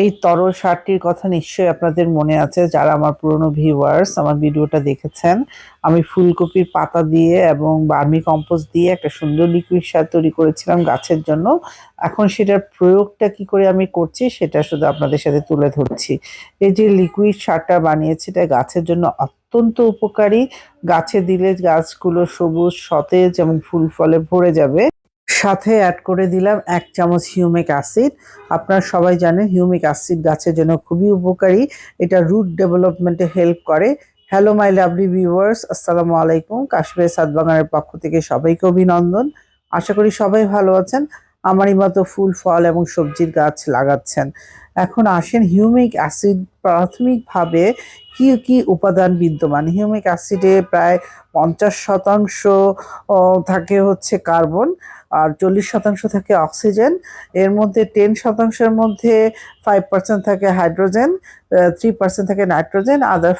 এই তরল সারটির কথা নিশ্চয়ই আপনাদের মনে আছে যারা আমার পুরনো ভিউয়ার্স আমার ভিডিওটা দেখেছেন। আমি ফুলকপির পাতা দিয়ে এবং বার্মি কম্পোস্ট দিয়ে একটা সুন্দর লিকুইড সার তৈরি করেছিলাম গাছের জন্য। এখন সেটার প্রয়োগটা কি করে আমি করছি সেটা শুধু আপনাদের সাথে তুলে ধরছি। এই যে লিকুইড সারটা বানিয়েছি এটা গাছের জন্য অত্যন্ত উপকারী। গাছে দিলে গাছগুলো সবুজ, সতেজ এবং ফুল ফলে ভরে যাবে। সাথে অ্যাড করে দিলাম এক চামচ হিউমিক অ্যাসিড আপনারা সবাই জানেন হিউমিক অ্যাসিড গাছের জন্য খুবই উপকারী। এটা রুট ডেভেলপমেন্টে হেল্প করে। হ্যালো মাই লাভলি ভিউয়ার্স আসসালামু আলাইকুম। কাশ্মীর সাতবাগানের পক্ষ থেকে সবাইকে অভিনন্দন। আশা করি সবাই ভালো আছেন। আমারই মতো ফুল, ফল এবং সবজির গাছ লাগাচ্ছেন। এখন আসেন হিউমিক অ্যাসিড প্রাথমিকভাবে কি কি উপাদান বিদ্যমান? হিউমিক অ্যাসিডে প্রায় পঞ্চাশ শতাংশ থাকে হচ্ছে কার্বন আর চল্লিশ শতাংশ থাকে অক্সিজেন। এর মধ্যে টেন শতাংশের মধ্যে ফাইভ পার্সেন্ট থাকে হাইড্রোজেন থ্রি পার্সেন্ট থাকে নাইট্রোজেন আদার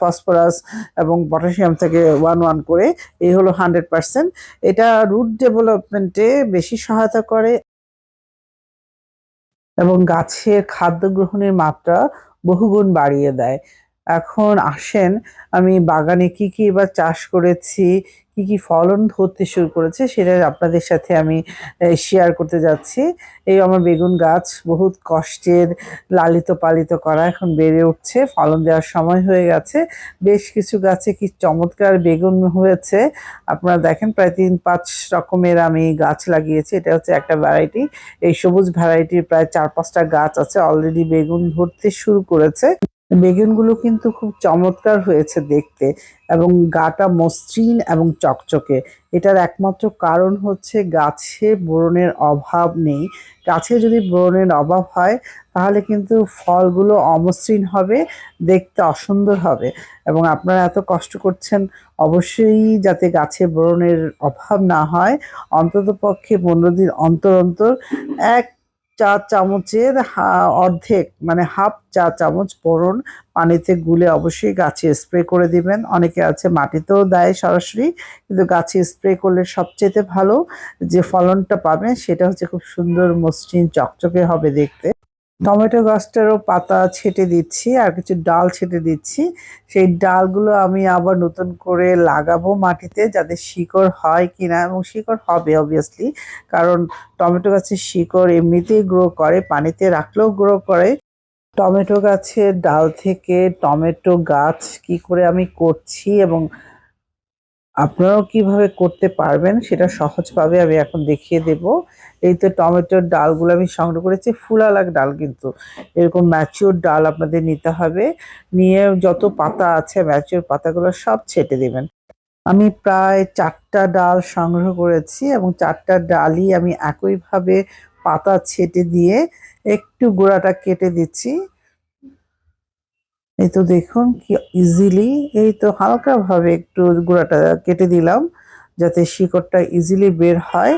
ফসফরাস এবং পটাশিয়াম থেকে ওয়ান ওয়ান করে। এই হলো হান্ড্রেড পার্সেন্ট এটা রুট ডেভেলপমেন্টে বেশি সহায়তা করে। এবং গাছের খাদ্য গ্রহণের মাত্রা বহুগুণ বাড়িয়ে দেয়। এখন আসেন, আমি বাগানে কি কি এবার চাষ করেছি কি কি ফলন ধরতে শুরু করেছে সেটা আপনাদের সাথে আমি শেয়ার করতে যাচ্ছি। এই আমার বেগুন গাছ বহুত কষ্টের লালিত পালিত করা এখন বেড়ে উঠছে, ফলন দেওয়ার সময় হয়ে গেছে। বেশ কিছু গাছে কি চমৎকার বেগুন হয়েছে। আপনারা দেখেন প্রায় তিন পাঁচ রকমের আমি গাছ লাগিয়েছি, এটা হচ্ছে একটা ভ্যারাইটি এই সবুজ ভ্যারাইটির প্রায় চার পাঁচটা গাছ আছে অলরেডি বেগুন ধরতে শুরু করেছে। বেগুনগুলো কিন্তু খুব চমৎকার হয়েছে দেখতে এবং গাটা মসৃণ এবং চকচকে। এটার একমাত্র কারণ হচ্ছে গাছে বোরনের অভাব নেই। গাছে যদি বোরনের অভাব হয়, তাহলে কিন্তু ফলগুলো অমসৃণ হবে, দেখতে অসুন্দর হবে এবং আপনারা এত কষ্ট করছেন, অবশ্যই যাতে গাছে বোরনের অভাব না হয় অন্তত পক্ষে পনেরো দিন অন্তর অন্তর এক চা চামচের অর্ধেক মানে হাফ চা চামচ বোরন পানিতে গুলে অবশ্যই গাছে স্প্রে করে দিবেন। অনেকে আছে মাটিতেও দেয় সরাসরি, কিন্তু গাছে স্প্রে করলে সবচেয়ে ভালো যে ফলনটা পাবেন সেটা হচ্ছে খুব সুন্দর মসৃণ চকচকে হবে দেখতে। টমেটো গাছটারও পাতা ছেটে দিচ্ছি আর কিছু ডাল ছেটে দিচ্ছি। সেই ডালগুলো আমি আবার নতুন করে লাগাবো মাটিতে যাতে শিকড় হয় কিনা এবং শিকড় হবে অবভিয়াসলি কারণ টমেটো গাছের শিকড় এমনিতেই গ্রো করে, পানিতে রাখলেও গ্রো করে। টমেটো গাছের ডাল থেকে টমেটো গাছ কি করে আমি করছি এবং আপনারাও কীভাবে করতে পারবেন সেটা সহজভাবে আমি এখন দেখিয়ে দেব। এই তো টমেটোর ডালগুলো আমি সংগ্রহ করেছি, ফুলালাক ডাল কিন্তু। এরকম ম্যাচিওর ডাল আপনাদের নিতে হবে। নিয়ে যত পাতা আছে ম্যাচিওর পাতাগুলো সব ছেটে দেবেন। আমি প্রায় চারটা ডাল সংগ্রহ করেছি এবং চারটা ডালই আমি একইভাবে পাতা ছেটে দিয়ে একটু গোড়াটা কেটে দিচ্ছি। এই তো দেখুন কি ইজিলি এই তো হালকাভাবে একটু গুঁড়াটা কেটে দিলাম। যাতে শিকড়টা ইজিলি বের হয়।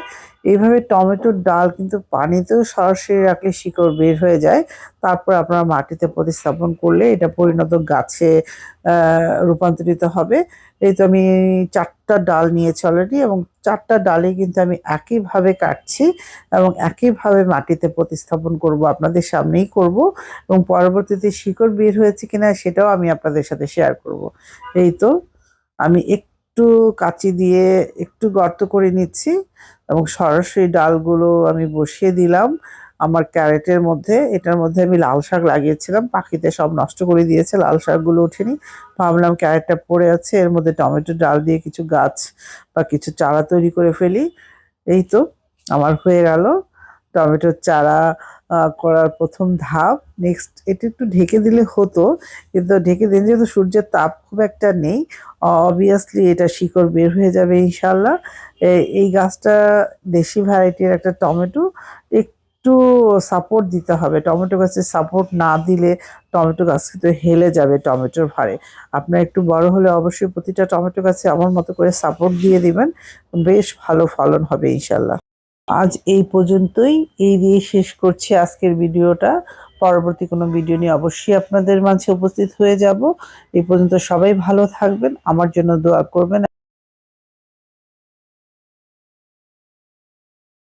এইভাবে টমেটোর ডাল কিন্তু পানিতেও সরাসরি রাখলে শিকড় বের হয়ে যায়। তারপর আপনারা মাটিতে প্রতিস্থাপন করলে এটা পরিণত গাছে রূপান্তরিত হবে। এই তো আমি চারটা ডাল নিয়েছি অলরেডি এবং চারটা ডালে কিন্তু আমি একইভাবে কাটছি এবং একইভাবে মাটিতে প্রতিস্থাপন করব, আপনাদের সামনেই করব এবং পরবর্তীতে শিকড় বের হয়েছে কিনা সেটাও আমি আপনাদের সাথে শেয়ার করব। এই তো আমি একটু কাঁচি দিয়ে একটু গর্ত করে নিচ্ছি এবং সরাসরি ডালগুলো আমি বসিয়ে দিলাম। আমার ক্যারেটের মধ্যে, এটার মধ্যে আমি লাল শাক লাগিয়েছিলাম, পাখিতে সব নষ্ট করে দিয়েছে, লাল শাকগুলো ওঠেনি। ভাবলাম ক্যারেটটা পড়ে আছে, এর মধ্যে টমেটো ডাল দিয়ে কিছু গাছ বা কিছু চারা তৈরি করে ফেলি। এই তো, আমার হয়ে গেল। টমেটোর চারা করার প্রথম ধাপ। নেক্সট এটা একটু ঢেকে দিলে হতো, কিন্তু ঢেকে দিন যেহেতু সূর্যের তাপ খুব একটা নেই অবভিয়াসলি এটা শিকড় বের হয়ে যাবে ইনশাল্লাহ এই গাছটা দেশি ভ্যারাইটির একটা টমেটো, একটু সাপোর্ট দিতে হবে। টমেটো গাছে সাপোর্ট না দিলে টমেটো গাছ কিন্তু হেলে যাবে টমেটোর ভারে আপনার একটু বড় হলে অবশ্যই প্রতিটা টমেটো গাছে আমার মতো করে সাপোর্ট দিয়ে দিবেন, বেশ ভালো ফলন হবে ইনশাল্লাহ আজ এই পর্যন্তই। এই দিয়ে শেষ করছি আজকের ভিডিওটা। পরবর্তী কোনো ভিডিও নিয়ে অবশ্যই আপনাদের মাঝে উপস্থিত হয়ে যাব। এই পর্যন্ত সবাই ভালো থাকবেন। আমার জন্য দোয়া করবেন।